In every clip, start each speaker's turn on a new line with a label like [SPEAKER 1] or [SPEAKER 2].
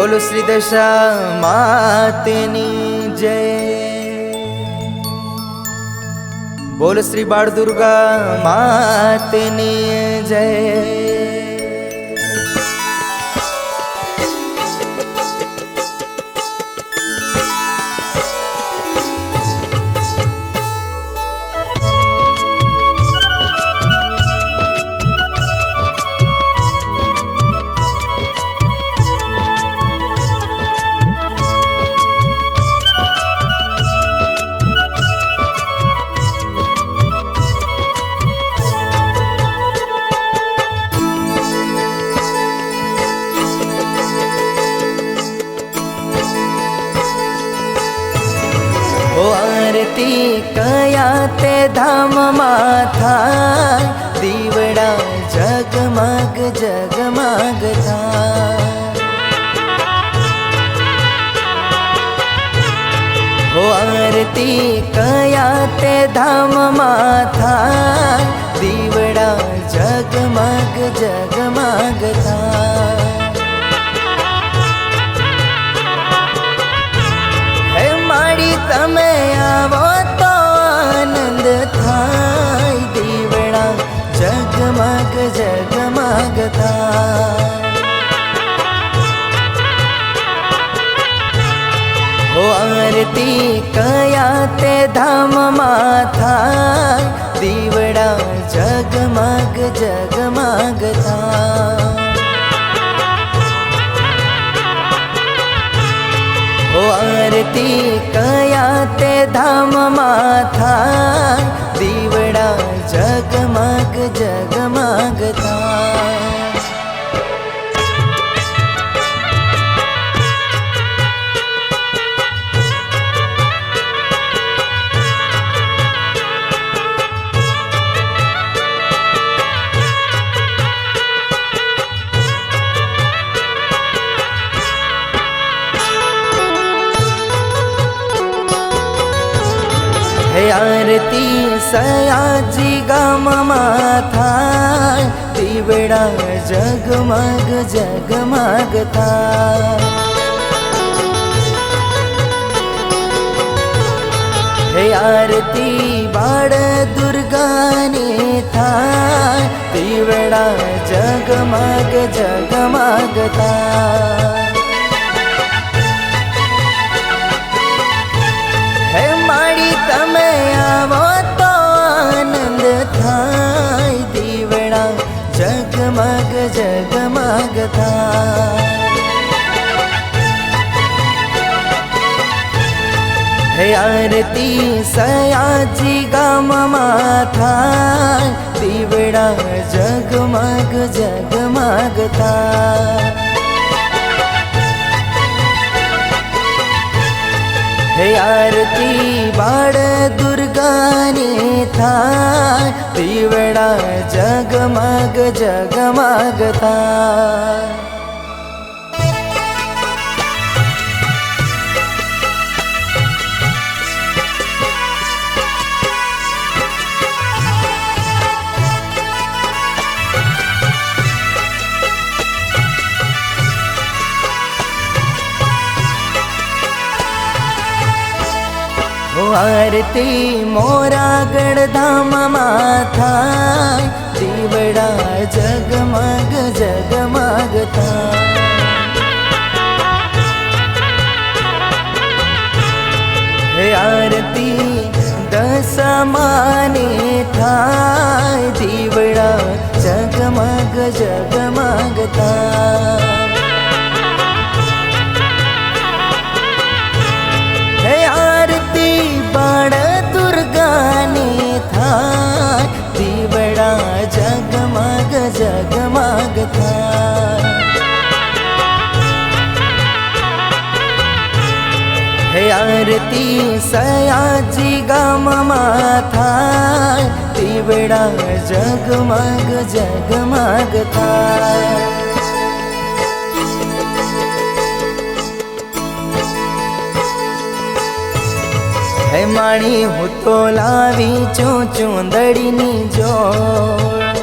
[SPEAKER 1] తోలు శ్రీదశ మాతిని జయ బోలు శ్రీ బాడు దుర్గా మాతిని జయ थाय दिवडा जगमाग जगमाग हो आरती कया ते धाम माथा दिवडा जगमाग जगमाग था આરતી કયા તે ધામમાં થાય દીવડા જગમગ જગમગ થાય ઓ આરતી કયા તે ધામમાં થાય દીવડા જગમગ જગમગ થાય आरती सयाजी गममाथा दिवड़ा जगमग जगमग था हे आरती बाड़ दुर्गाने था दिवड़ा जगमग जगमग था था। हे आरती सयाजी गाममा था। दिवड़ा जगमग जगमग था। हे आरती बाड़ दुर्गानी था। दिवडा जगमग जगमगता આરતી મોરાગઢ ધામમાં થાય દીવડા જગમગ જગમગ થાય આરતી દસમાની થાય. દીવડા જગમગ જગમગ થાય આરતી સયાજી ગામમાં થાય દીવડા જગમગ જગમગ થાય હે માણી હું તો લાવી છું ચુંદડીની જોડ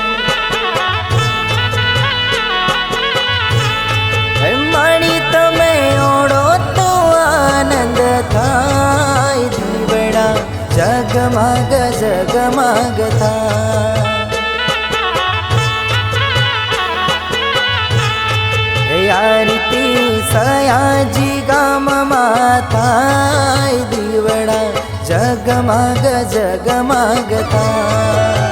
[SPEAKER 1] થાય દીવડા જગમગ જગમગ થાય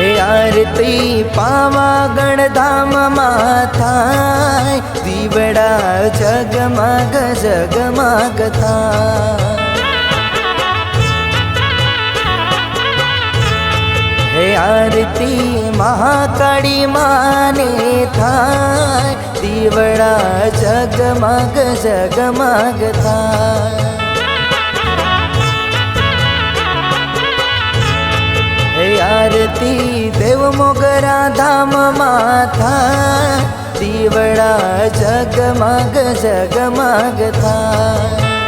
[SPEAKER 1] હે આરતી પાવાગણ ધામમાં થાય દીવડા જગમાગ જગમાગ થાય આરતી મહાકાળી માને થાય. દીવડા જગમગ જગમગ થાય. આરતી દેવ મોગરા ધામમાં થાય. દીવડા જગમગ જગમગ થાય.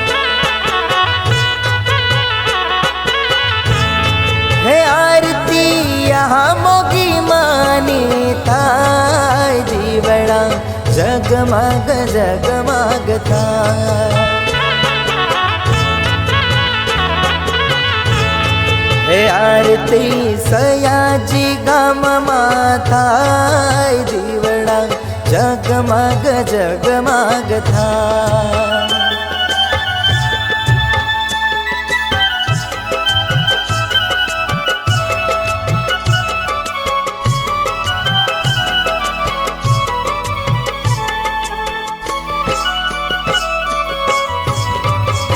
[SPEAKER 1] जगमाग जगमागता. हे आरती सयाजी गाम माता जीवडा जगमाग जगमागता.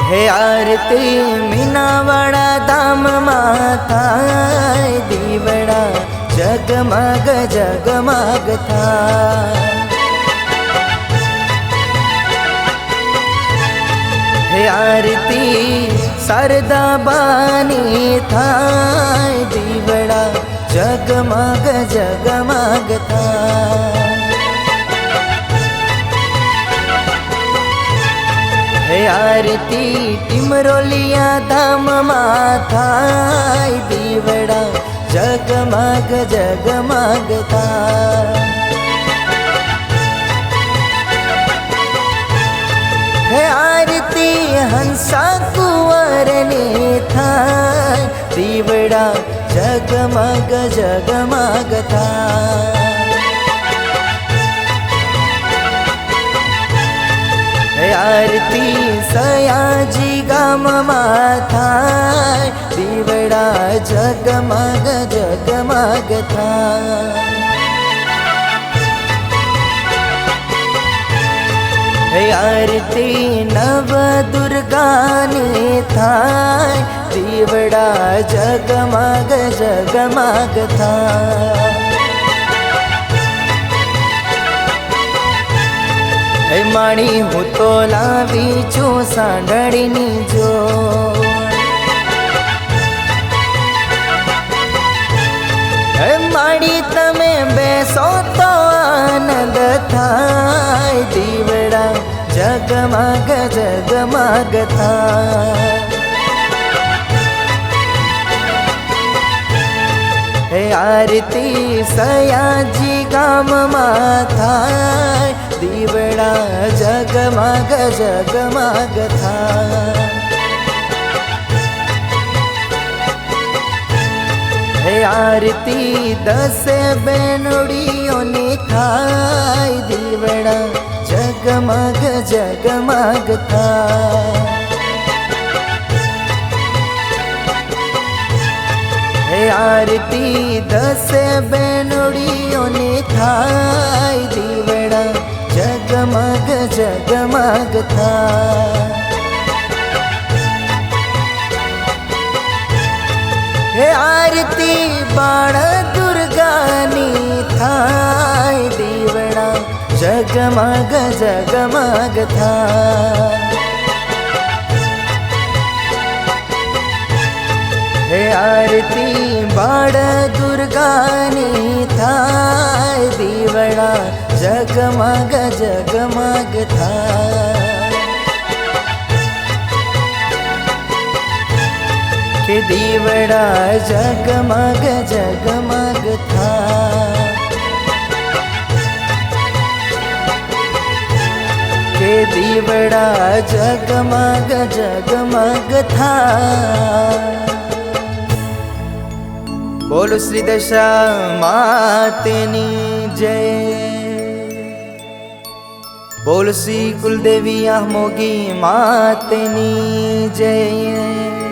[SPEAKER 1] હે આરતી મીનાવાળા ધામ માતા દીવડા જગમગ જગમગ થાય. હે આરતી શારદા બાની થાય, દીવડા જગમગ જગમગ થાય. આરતી ટીમરોલિયા ધામમાં થાય દીવડા જગમગ જગમગ થાય હે આરતી હંસા કુંવરને થાય દીવડા જગમગ જગમગ થાય હે આરતી સયાજી ગામમાં થાય, દીવડા જગમગ જગમગ થાય. આરતી નવ દુર્ગાની થાય, દીવડા જગમગ જગમગ થાય. હે માણી હું તો લાવી છું સાંડળીની જો હે માડી તમે બેસો તો આનંદ થાય. દીવડા જગમાગ જગમાગ થાય. આરતી, સયાજી ગામમાં થાય. દીવડા જગમગ જગમગ થાય હે આરતી દસે બેનડીઓની થાય દીવડા જગમગ જગમગ હે આરતી દસે બેનડીઓની થાય દીવડા જગમગ જગમગ થાય હે આરતી બાણ દુર્ગાની થાય દીવડા જગમગ જગમગ થાય હે આરતી બાળ દુર્ગાની થાય દીવડા जगमग जगमग था। के दीवड़ा जगमग जगमग था। के दीवड़ा जगमग जगमग था। बोलो श्री दशा मातनी जय। શ્રી કુલદેવી મોગી માતની જય.